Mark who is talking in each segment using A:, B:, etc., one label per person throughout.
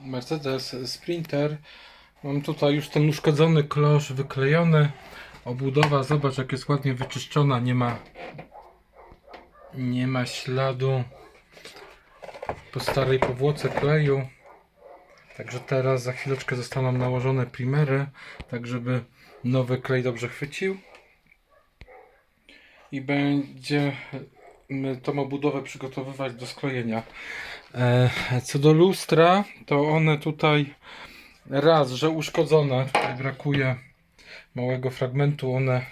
A: Mercedes Sprinter. Mam tutaj już ten uszkodzony klosz wyklejony. Obudowa, zobacz jak jest ładnie wyczyszczona, nie ma nie ma śladu po starej powłoce kleju. Także teraz za chwileczkę zostaną nałożone primery, tak żeby nowy klej dobrze chwycił. I będziemy tą obudowę przygotowywać do sklejenia. E, co do lustra, to one tutaj raz, że uszkodzone, tutaj brakuje małego fragmentu, one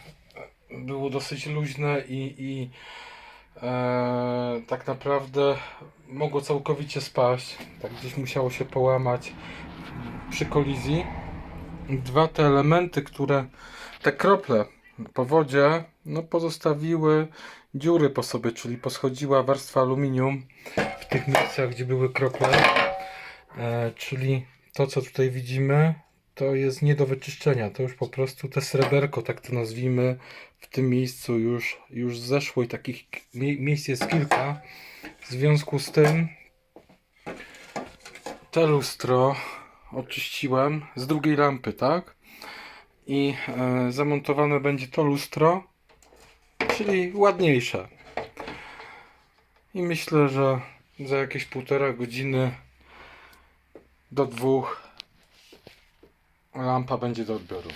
A: było dosyć luźne i, i e, tak naprawdę mogło całkowicie spaść. Tak gdzieś musiało się połamać przy kolizji. Dwa te elementy, które te krople po wodzie no, pozostawiły dziury po sobie, czyli poschodziła warstwa aluminium w tych miejscach, gdzie były krople. E, czyli to, co tutaj widzimy, to jest nie do wyczyszczenia. To już po prostu te sreberko, tak to nazwijmy, w tym miejscu już, już zeszło i takich mie- miejsc jest kilka. W związku z tym te lustro oczyściłem z drugiej lampy, tak? I e, zamontowane będzie to lustro, czyli ładniejsze. I myślę, że za jakieś półtora godziny do dwóch lampa będzie do odbioru.